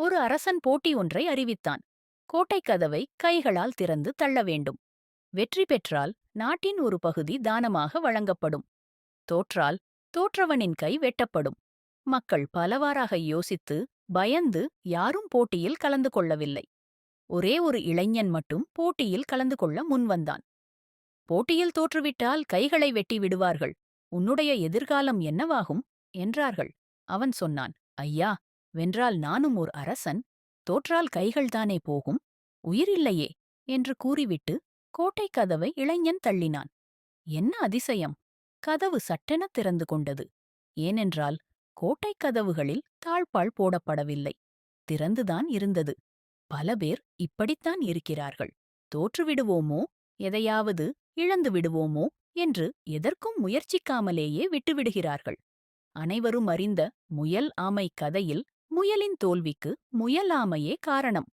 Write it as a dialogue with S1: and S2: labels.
S1: ஒரு அரசன் போட்டி ஒன்றை அறிவித்தான். கோட்டைக் கதவை கைகளால் திறந்து தள்ள வேண்டும். வெற்றி பெற்றால் நாட்டின் ஒரு பகுதி தானமாக வழங்கப்படும். தோற்றால் தோற்றவனின் கை வெட்டப்படும். மக்கள் பலவாறாக யோசித்து பயந்து யாரும் போட்டியில் கலந்து கொள்ளவில்லை. ஒரே ஒரு இளைஞன் மட்டும் போட்டியில் கலந்து கொள்ள முன்வந்தான் போட்டியில் தோற்றுவிட்டால் கைகளை வெட்டி விடுவார்கள். உன்னுடைய எதிர்காலம் என்னவாகும்? என்றார்கள். அவன் சொன்னான் ஐயா வென்றால் நானும் ஓர் அரசன் தோற்றால் கைகள்தானே போகும் உயிரில்லையே என்று கூறிவிட்டு கோட்டைக் கதவை இளைஞன் தள்ளினான். என்ன அதிசயம்! கதவு சட்டெனத் திறந்து கொண்டது. ஏனென்றால் கோட்டைக் கதவுகளில் தாழ்பால் போடப்படவில்லை. திறந்துதான் இருந்தது. பல பேர் இப்படித்தான் இருக்கிறார்கள். தோற்றுவிடுவோமோ? எதையாவது இழந்து விடுவோமோ என்று எதற்கும் முயற்சிக்காமலேயே விட்டுவிடுகிறார்கள். அனைவரும் அறிந்த முயல் ஆமை கதையில் முயலின் தோல்விக்கு முயலாமையே காரணம்.